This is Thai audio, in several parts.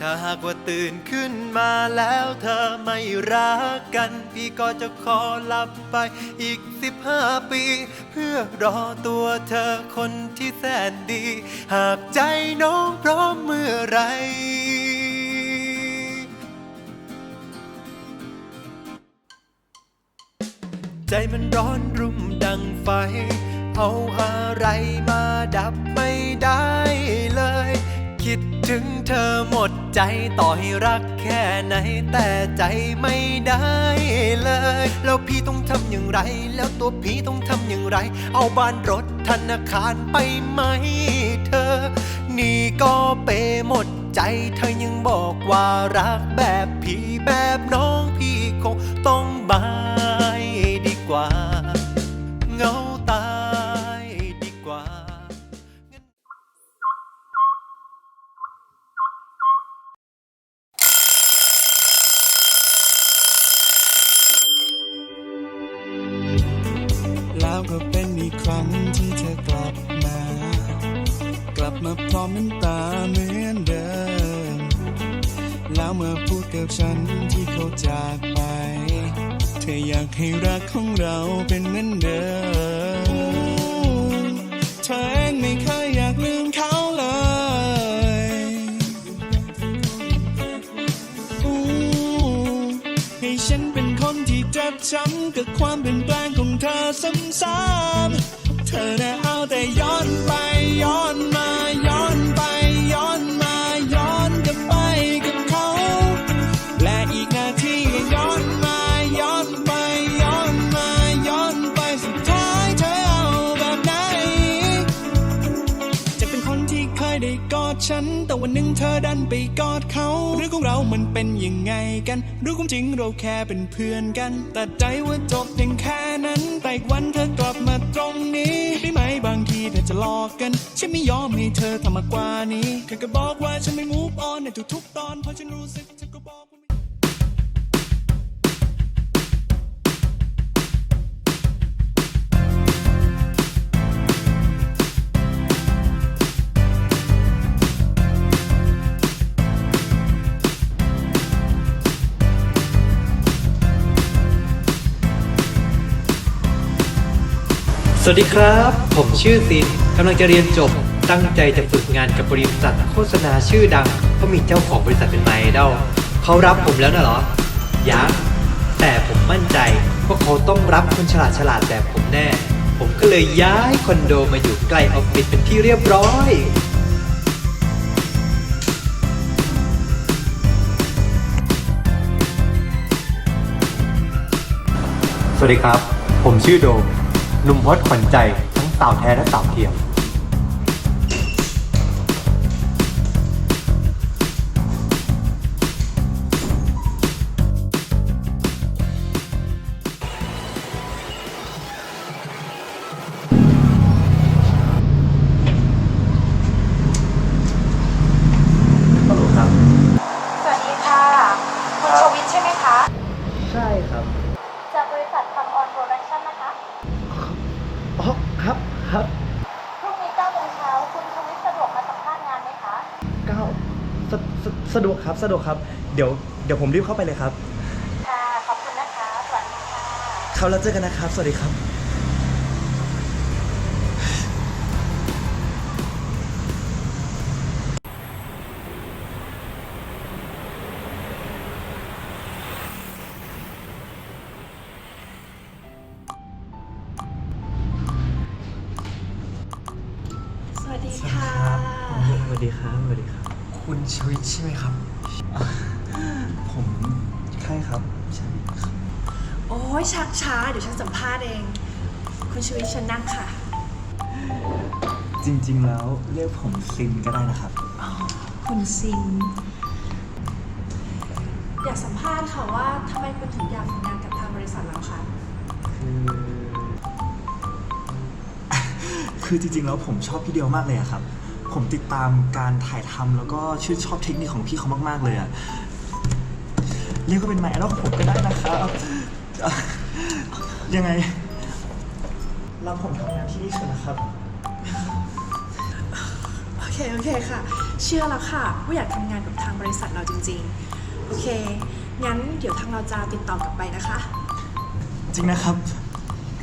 ถ้าหากว่าตื่นขึ้นมาแล้วเธอไม่รักกัน พี่ก็จะขอหลับไปอีกสิบห้าปี เพื่อรอตัวเธอคนที่แสนดี หากใจน้องพร้อมเมื่อไรใจมันร้อนรุ่มดังไฟ เอาอะไรมาดับไม่ได้เลย คิดถึงเธอหมดใจต่อให้รักแค่ไหน แต่ใจไม่ได้เลย แล้วพี่ต้องทำอย่างไร แล้วตัวพี่ต้องทำอย่างไร เอาบ้านรถธนาคารไปไหมเธอ นี่ก็เปหมดใจเธอยังบอกว่ารักแบบพี่แบบน้องพี่คงต้องบา แค่อยากให้รักของเราเป็นเหมือนเดิมเธอเองไม่เคยอยากลืมเขาเลยอู้ให้ฉันเป็นคนที่เจ็บช้ำกับความเปลี่ยนแปลงของเธอซ้ำๆ เธอดันไปกอดเขาเรื่องของเรามันเป็นยังไงกันรู้ความจริงเราแค่เป็นเพื่อนกัน แต่ใจว่าจบยังแค่นั้น แต่กวันเธอกลับมาตรงนี้ได้ไหมบางทีเธอจะหลอกกัน ฉันไม่ยอมให้เธอทำมากกว่านี้เค่ก็บอกว่าฉันไม่ move on ในทุกๆตอนเพราะฉันรู้สึก วัสดีครับ ผมชื่อซินกำลังจะเรียนจบ ตั้งใจจะฝึกงานกับบริษัทโฆษณาชื่อดังเพราะมีเจ้าของบริษัทเป็นไมดอลเขารับผมแล้วนะเหรอ ยังแต่ผมมั่นใจว่าเขาต้องรับคนฉลาดฉลาดแบบผมแน่ ผมก็เลยย้ายคอนโดมาอยู่ใกล้ออฟฟิศเป็นที่เรียบร้อยสวัสดีครับ ผมชื่อโดม หนุ่มฮอตขวัญใจทั้งสาวแท้และสาวเทียม ครับสะดวกครับเดี๋ยวเดี๋ยวผมรีบเข้าไปเลยครับ ค่ะขอบคุณนะคะ สวัสดีค่ะ ครับแล้วเจอกันนะครับ สวัสดีครับ สวัสดีค่ะ สวัสดีครับสวัสดีครับ คุณชวิตใช่ไหมครับ ผมใช่ครับใช่ครับโอ้ยชักช้าเดี๋ยวฉันสัมภาษณ์เอง คุณชวิตเชิญนั่งค่ะ จริงๆแล้วเรียกผมซินก็ได้นะครับ คุณซิน อยากสัมภาษณ์ค่ะว่าทำไมคุณถึงอยากทำงานกับทางบริษัทเราคะคือ คือจริงๆแล้วผมชอบพี่เดียวมากเลยอะครับ ผมติดตามการถ่ายทำแล้วก็ชื่นชอบเทคนิคของพี่เขามากๆเลยอะเรียกว่าเป็นไมดอลของผมก็ได้นะครับอะยังไงรับผมทำงานที่นี่เถอะนะครับ โอเคเค โอเคค่ะ เชื่อแล้วค่ะ ว่าอยากทำงานกับทางบริษัทเราจริงๆ โอเค งั้นเดี๋ยวทางเราจะติดต่อกลับไปนะคะ จริงนะครับ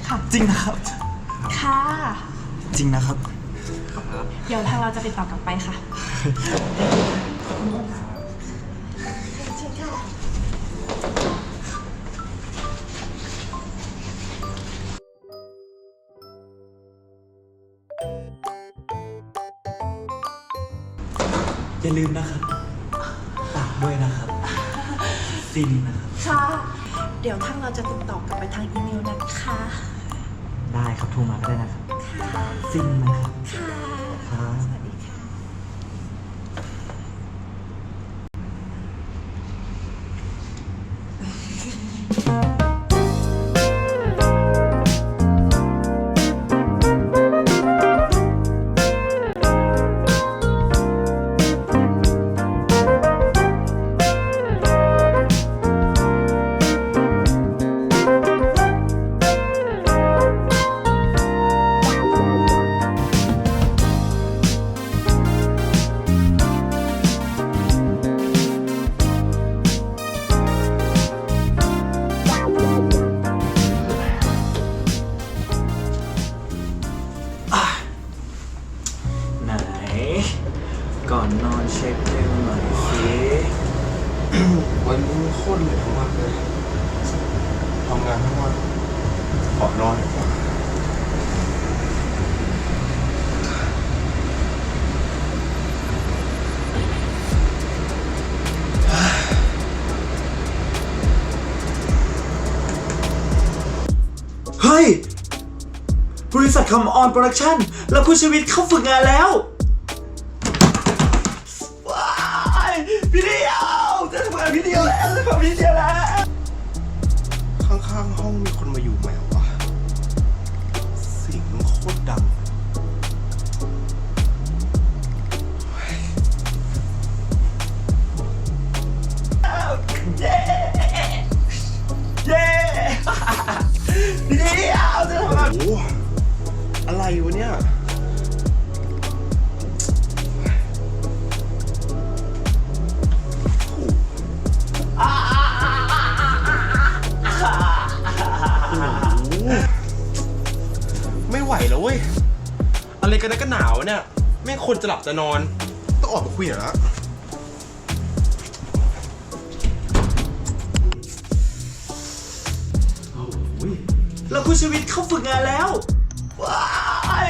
ค่ะ จริงนะครับ ค่ะ จริงนะครับ เดี๋ยวทางเราจะติดต่อกลับไปค่ะเชิญค่ะ อย่าลืมนะครับฝากด้วยนะครับซินนะครับ ค่ะ เดี๋ยวทางเราจะติดต่อกลับไปทางอีเมลนะคะ ได้ครับโทรมาก็ได้นะครับ ค่ะ ซินนะครับ ค่ะ ค เฮ้ย บริษัทคำออนโปรดักชั่นแล้วคุณชีวิตเข้าฝึกงานแล้วว้ายพี่เดียวจะทำงานพี่เดียวแล้วจะทำพี่เดียวแล้ว ข้างๆห้องมีคนมาอยู่ใหม่เหรอวะเสียงมันโคตรดัง เดียวจะทำงานโอ้โหอะไรวะเนี่ย ไม่ไหวแล้วเว้ย อะไรกันนะก็หนาวเนี่ย แม่งคนจะหลับจะนอน ต้องออกมาคุยหน่อยละ คุณชีวิตเข้าฝึกงานแล้วว้าย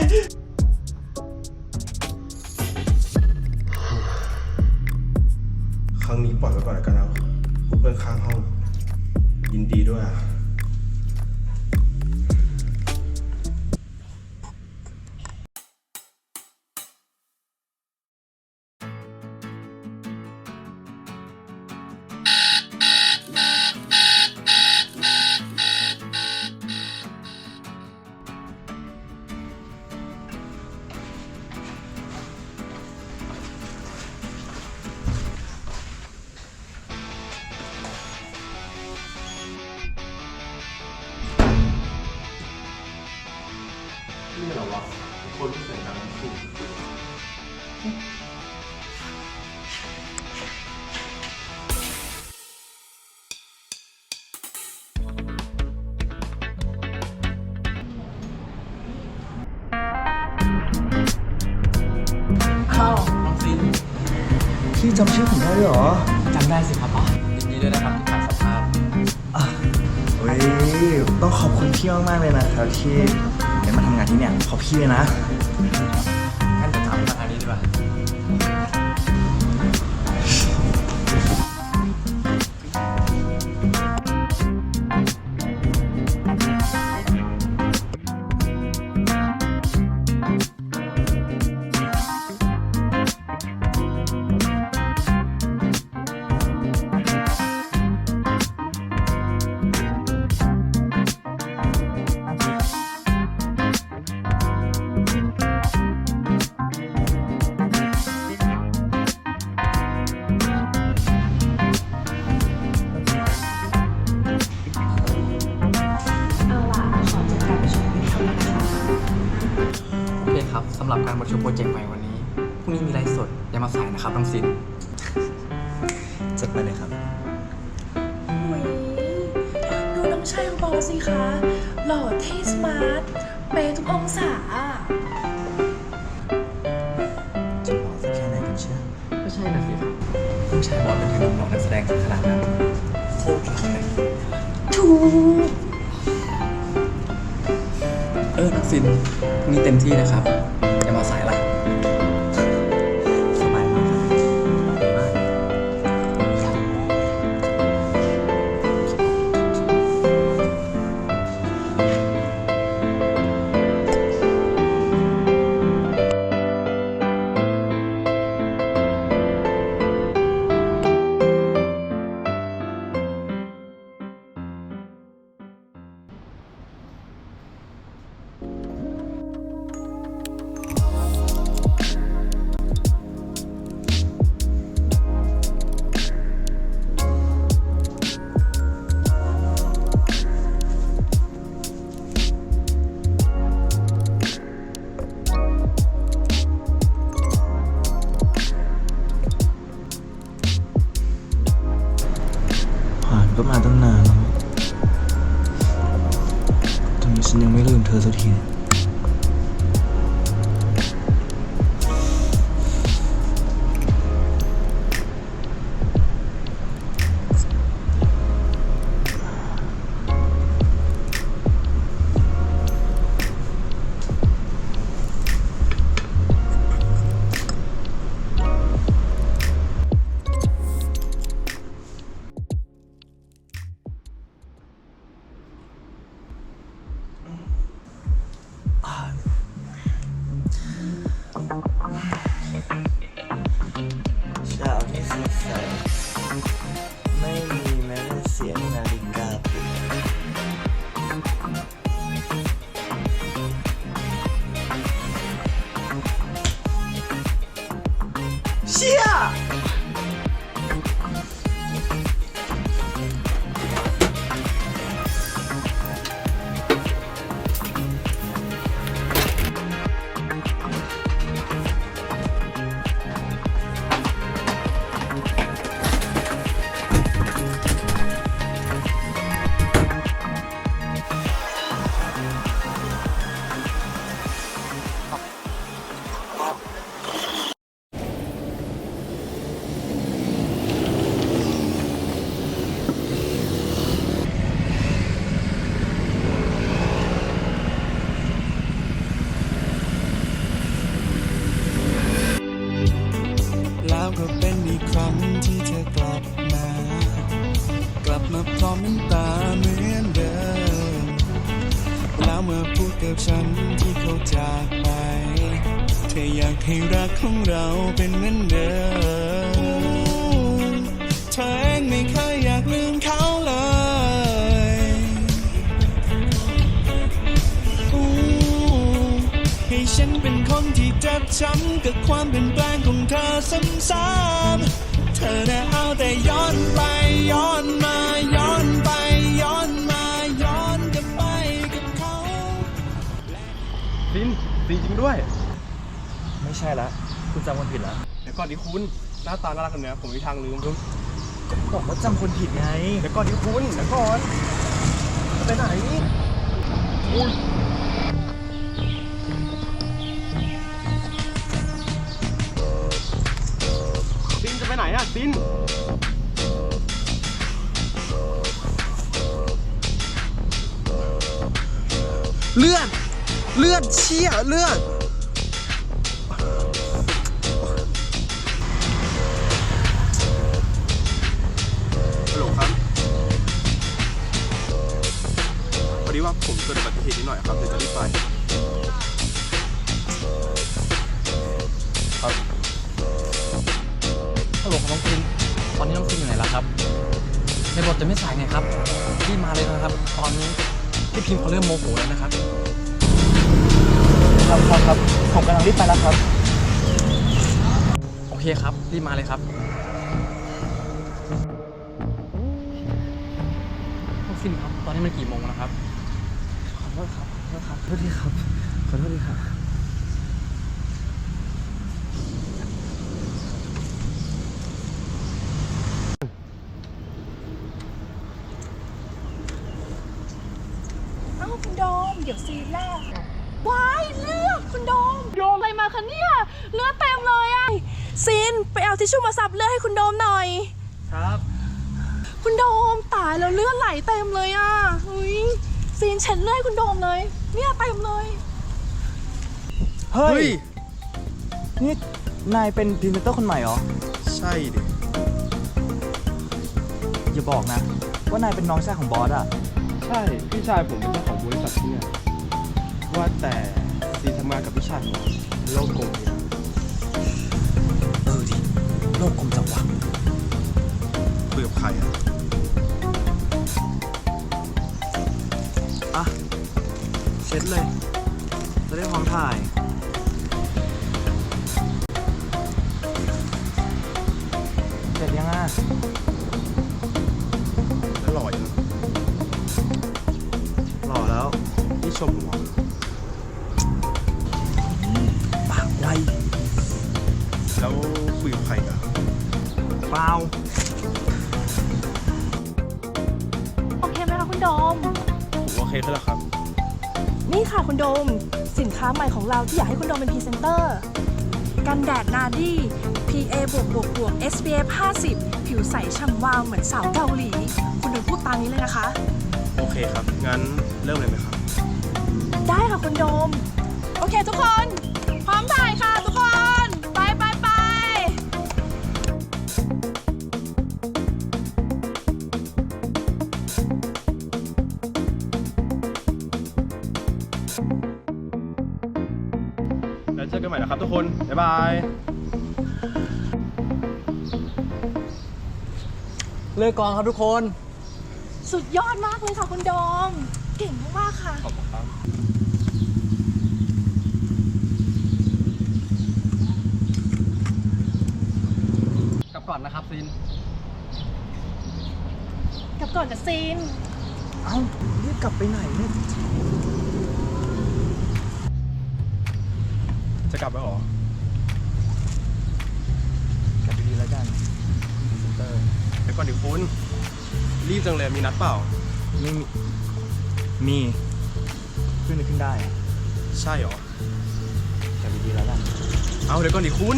พี่จำชื่อผมได้ด้วยเหรอจำได้สิครับอ๋อยินดีด้วยนะครับที่ผ่านสภาพอะเฮ้ยต้องขอบคุณพี่มากๆเลยนะครับที่ได้มาทำงานที่เนี่ยขอบพี่เลยนะ ก็ใช่นะสิครับต้องใช้บอสเป็นถึงหนุ่มหล่อนักแสดงขนาดนั้นโคตรหล่อเลยถูกเออน้องซินนี่เต็มที่นะครับ อย่ามาสายละ ก็เป็นอีกครั้งที่เธอกลับมา กลับมาพร้อมน้ำตาเหมือนเดิม แล้วเมื่อพูดกับฉันที่เขาจากไป เธออยากให้รักของเราเป็นเหมือนเดิมเธอ บช้ำกับความเปลี่ยนแปลงของเธอซ้ำๆเธอน่ะเอาแต่ย้อนไปย้อนมาย้อนไปย้อนมาย้อนกลับไปกับเขาซินซินจริงด้วย ไม่ใช่ละคุณจำคนผิดละเดี๋ยวก่อนดิคุณหน้าตาน่ารักแบบเนี้ยผมมีทางลืมบอกว่าจำคนผิดไงเดี๋ยวก่อนดิคุณเดี๋ยวก่อนจะไปไหนอุ๊ยซิน อะซินเลือด เลือดเชี่ยเลือด ฮัลโหลครับ พอดีว่าผมเกิดอุบัติเหตุนิดหน่อยครับเดี๋ยวจะรีบไป ฮัลโหลครับน้องซินตอนนี้น้องซินอยู่ไหนแล้วครับ ในบทจะไม่สายไงครับ รีบมาเลยนะครับ ตอนนี้พี่พิมพ์เขาเริ่มโมโหแล้วนะครับ ครับครับครับผมกำลังรีบไปแล้วครับ โอเคครับ รีบมาเลยครับน้องซินครับ ตอนนี้มันกี่โมงแล้วครับ ขอโทษครับ ขอโทษครับ ขอโทษทีครับ ขอโทษทีครับ ยวซีนแรกว้ายเลือดคุณโดมโดมอะไรมาคะเนี่ยเลือดเต็มเลยอะซีนไปเอาทิชชู่มาซับเลือดให้คุณโดมหน่อย ครับ คุณโดมตายแล้วเลือดไหลเต็มเลยอะอุ้ยซีนเช็ดเลือดให้คุณโดมเลย เนี่ยเต็มเลย เฮ้ย นี่นายเป็นพรีเซนเตอร์คนใหม่เหรอ ใช่ดิ อย่าบอกนะ ว่านายเป็นน้องชายของบอสอะใช่ พี่ชายผมเป็นเจ้าของ บริษัทที่เนี่ยว่าแต่สีธรรมากับพิชชายผมโลกกลมเนี่ย ค้าใหม่ของเราที่อยากให้คุณโดมเป็นพรีเซนเตอร์ กันแดดนาดี PA บวกบวกบวก SPF 50 ผิวใสฉ่ำวาวเหมือนสาวเกาหลี คุณโดมพูดตามนี้เลยนะคะ โอเคครับ งั้นเริ่มเลยไหมครับ ได้ค่ะคุณโดม โอเคทุกคน พร้อมถ่ายค่ะ ทุกคน บ๊ายบาย เลิกกองครับทุกคน สุดยอดมากเลยค่ะคุณโดมเก่งมากๆค่ะ ขอบคุณครับ กลับก่อนนะครับซิน กลับก่อนกับซีน เอ้ารีบกลับไปไหนเนี่ย จะกลับแล้วเหรอกลับดีๆแล้วกันเออเดี๋ยวก่อนดิคุณรีบจังเลยมีนัดเปล่า ไม่มีมีขึ้นนึกขึ้นได้อะใช่เหรอ กลับดีๆแล้วกันเอาเดี๋ยวก่อนดิคุณ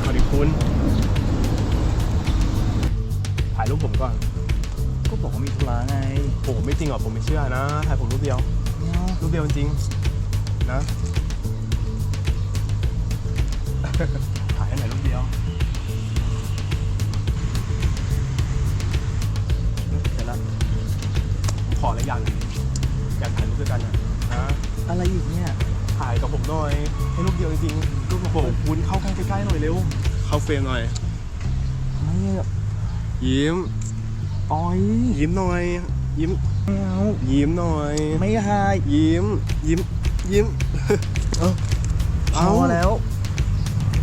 เอาดิคุณถ่ายรูปผมก่อน ก็บอกว่ามีธุระไงโอ้ไม่จริงหรอผมไม่เชื่อนะถ่ายผมรูปเดียวไม่เอา รูปเดียวจริงๆนะถ่ายให้หน่อยรูปเดียวเสร็จแล้วผมขออะไรอย่างหนึงอยากถ่ายรูปด้วยกันนะนะอะไรอีกเนี่ยถ่ายกับผมหน่อยให้รูปเดียวจริงๆรูปโอ้โหคุณเข้าใกล้ๆหน่อยเร็ว เข้าเฟรมหน่อย ไม่อะยิ้มปอย ยิ้มหน่อย ยิ้ม ไม่เอายิ้มหน่อย ไม่หายยิ้ม ยิ้ม ยิ้ม เออพอแล้ว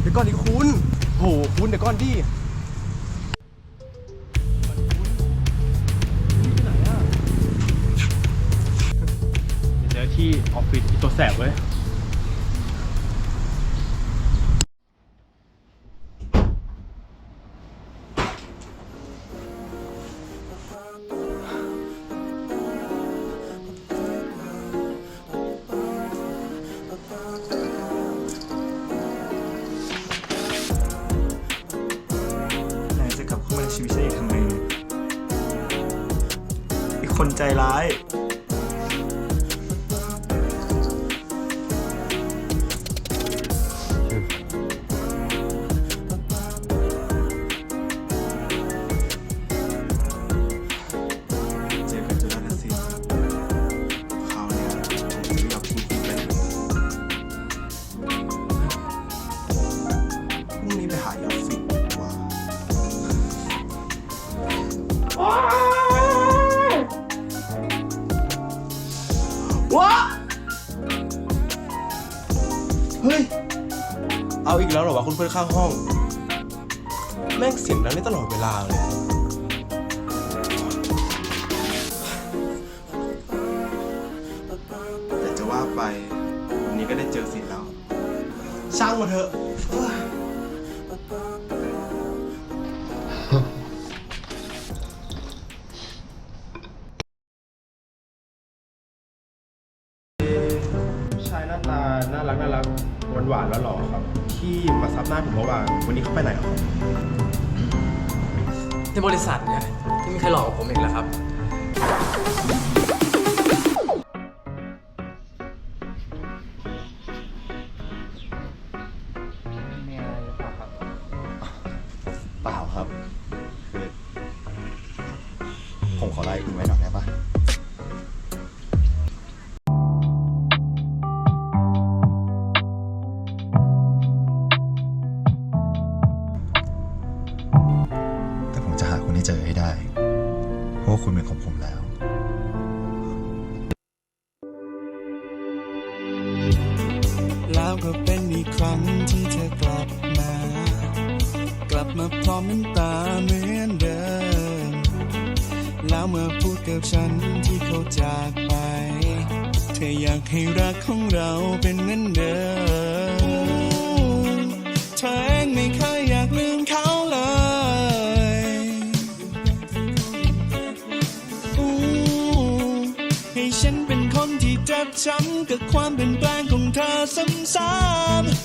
เดี๋ยวก่อนดิคุณโหคุณเดี๋ยวก่อนดิเดี๋ยวเจอที่ออฟฟิศอีตัวแสบเว้ย อข้างห้อง แม่งเสียงดังได้ตลอดเวลาเลย แต่จะว่าไป วันนี้ก็ได้เจอสิทธิ์แล้ว ช่างมาเถอะ บริษัทเนี่ยที่มีใครหลอกกับผมอีกแล้วครับ เปล่าครับ คือ ผมขอไลน์คุณไว้หน่อยได้ปะ นเหมือนเดิมเธอเองไม่เคยอยากลืมเขาเลยอู้ให้ฉันเป็นคนที่เจ็บช้ำกับความเปลี่ยนแปลงของเธอซ้ำๆ